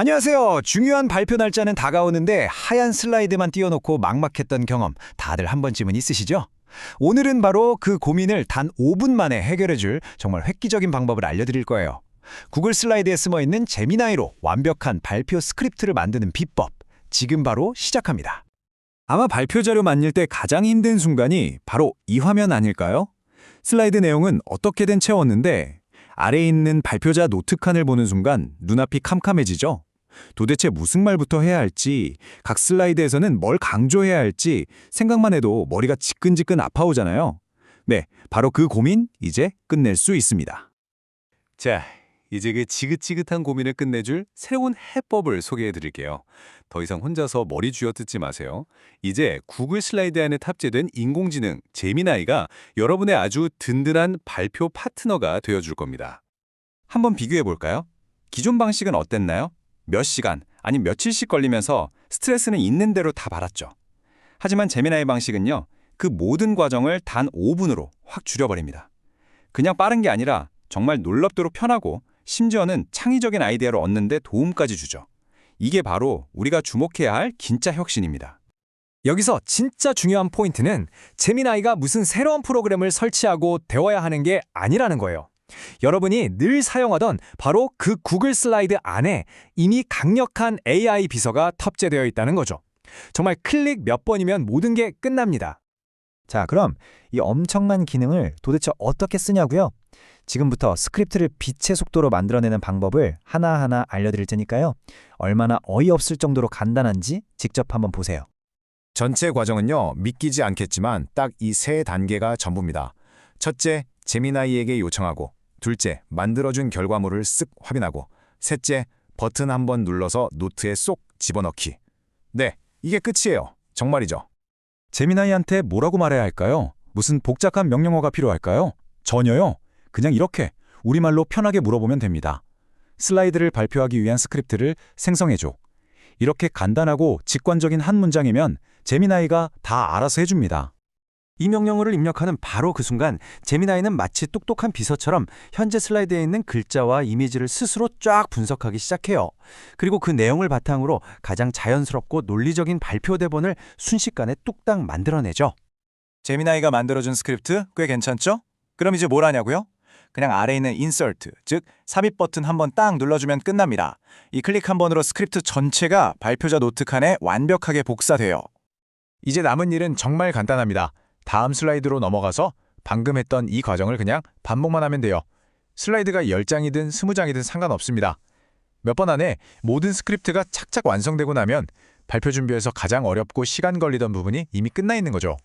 안녕하세요. 중요한 발표 날짜는 다가오는데 하얀 슬라이드만 띄워놓고 막막했던 경험 다들 한 번쯤은 있으시죠? 오늘은 바로 그 고민을 단 5분 만에 해결해줄 정말 획기적인 방법을 알려드릴 거예요. 구글 슬라이드에 숨어있는 재미나이로 완벽한 발표 스크립트를 만드는 비법. 지금 바로 시작합니다. 아마 발표 자료 만들 때 가장 힘든 순간이 바로 이 화면 아닐까요? 슬라이드 내용은 어떻게든 채웠는데 아래에 있는 발표자 노트 칸을 보는 순간 눈앞이 캄캄해지죠? 도대체 무슨 말부터 해야 할지, 각 슬라이드에서는 뭘 강조해야 할지 생각만 해도 머리가 지끈지끈 아파오잖아요. 네, 바로 그 고민 이제 끝낼 수 있습니다. 자, 이제 그 지긋지긋한 고민을 끝내줄 새로운 해법을 소개해 드릴게요. 더 이상 혼자서 머리 쥐어뜯지 마세요. 이제 구글 슬라이드 안에 탑재된 인공지능 제미나이가 여러분의 아주 든든한 발표 파트너가 되어줄 겁니다. 한번 비교해 볼까요? 기존 방식은 어땠나요? 몇 시간, 아니 며칠씩 걸리면서 스트레스는 있는 대로 다 받았죠. 하지만 재미나의 방식은요, 그 모든 과정을 단 5분으로 확 줄여버립니다. 그냥 빠른 게 아니라 정말 놀랍도록 편하고 심지어는 창의적인 아이디어를 얻는데 도움까지 주죠. 이게 바로 우리가 주목해야 할 진짜 혁신입니다. 여기서 진짜 중요한 포인트는 재미나이가 무슨 새로운 프로그램을 설치하고 되어야 하는 게 아니라는 거예요. 여러분이 늘 사용하던 바로 그 구글 슬라이드 안에 이미 강력한 AI 비서가 탑재되어 있다는 거죠. 정말 클릭 몇 번이면 모든 게 끝납니다. 자, 그럼 이 엄청난 기능을 도대체 어떻게 쓰냐고요? 지금부터 스크립트를 빛의 속도로 만들어내는 방법을 하나하나 알려드릴 테니까요. 얼마나 어이없을 정도로 간단한지 직접 한번 보세요. 전체 과정은요, 믿기지 않겠지만 딱 이 세 단계가 전부입니다. 첫째, 제미나이에게 요청하고, 둘째, 만들어준 결과물을 쓱 확인하고, 셋째, 버튼 한 번 눌러서 노트에 쏙 집어넣기. 네, 이게 끝이에요. 정말이죠. 재미나이한테 뭐라고 말해야 할까요? 무슨 복잡한 명령어가 필요할까요? 전혀요. 그냥 이렇게 우리말로 편하게 물어보면 됩니다. 슬라이드를 발표하기 위한 스크립트를 생성해줘. 이렇게 간단하고 직관적인 한 문장이면 재미나이가 다 알아서 해줍니다. 이 명령어를 입력하는 바로 그 순간 제미나이는 마치 똑똑한 비서처럼 현재 슬라이드에 있는 글자와 이미지를 스스로 쫙 분석하기 시작해요. 그리고 그 내용을 바탕으로 가장 자연스럽고 논리적인 발표 대본을 순식간에 뚝딱 만들어내죠. 제미나이가 만들어준 스크립트 꽤 괜찮죠? 그럼 이제 뭘 하냐고요? 그냥 아래에 있는 인서트, 즉 삽입 버튼 한 번 딱 눌러주면 끝납니다. 이 클릭 한 번으로 스크립트 전체가 발표자 노트 칸에 완벽하게 복사돼요. 이제 남은 일은 정말 간단합니다. 다음 슬라이드로 넘어가서 방금 했던 이 과정을 그냥 반복만 하면 돼요. 슬라이드가 10장이든 20장이든 상관없습니다. 몇 번 안에 모든 스크립트가 착착 완성되고 나면 발표 준비에서 가장 어렵고 시간 걸리던 부분이 이미 끝나 있는 거죠.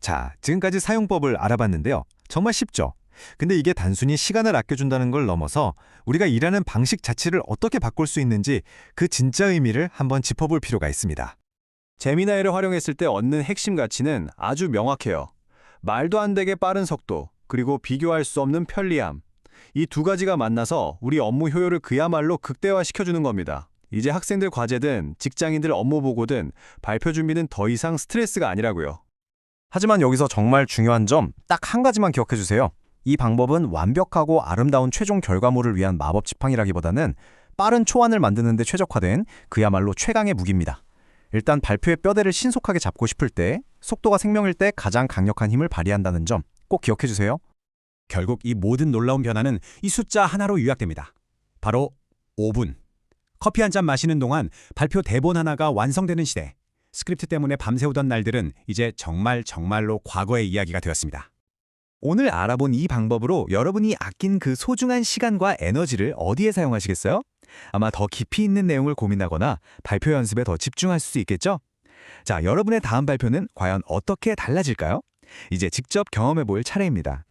자, 지금까지 사용법을 알아봤는데요. 정말 쉽죠? 근데 이게 단순히 시간을 아껴준다는 걸 넘어서 우리가 일하는 방식 자체를 어떻게 바꿀 수 있는지 그 진짜 의미를 한번 짚어볼 필요가 있습니다. 제미나이를 활용했을 때 얻는 핵심 가치는 아주 명확해요. 말도 안 되게 빠른 속도, 그리고 비교할 수 없는 편리함. 이 두 가지가 만나서 우리 업무 효율을 그야말로 극대화시켜주는 겁니다. 이제 학생들 과제든 직장인들 업무 보고든 발표 준비는 더 이상 스트레스가 아니라고요. 하지만 여기서 정말 중요한 점 딱 한 가지만 기억해 주세요. 이 방법은 완벽하고 아름다운 최종 결과물을 위한 마법 지팡이라기보다는 빠른 초안을 만드는 데 최적화된 그야말로 최강의 무기입니다. 일단 발표의 뼈대를 신속하게 잡고 싶을 때 속도가 생명일 때 가장 강력한 힘을 발휘한다는 점 꼭 기억해 주세요. 결국 이 모든 놀라운 변화는 이 숫자 하나로 요약됩니다. 바로 5분. 커피 한 잔 마시는 동안 발표 대본 하나가 완성되는 시대. 스크립트 때문에 밤새우던 날들은 이제 정말 정말로 과거의 이야기가 되었습니다. 오늘 알아본 이 방법으로 여러분이 아낀 그 소중한 시간과 에너지를 어디에 사용하시겠어요? 아마 더 깊이 있는 내용을 고민하거나 발표 연습에 더 집중할 수 있겠죠? 자, 여러분의 다음 발표는 과연 어떻게 달라질까요? 이제 직접 경험해 볼 차례입니다.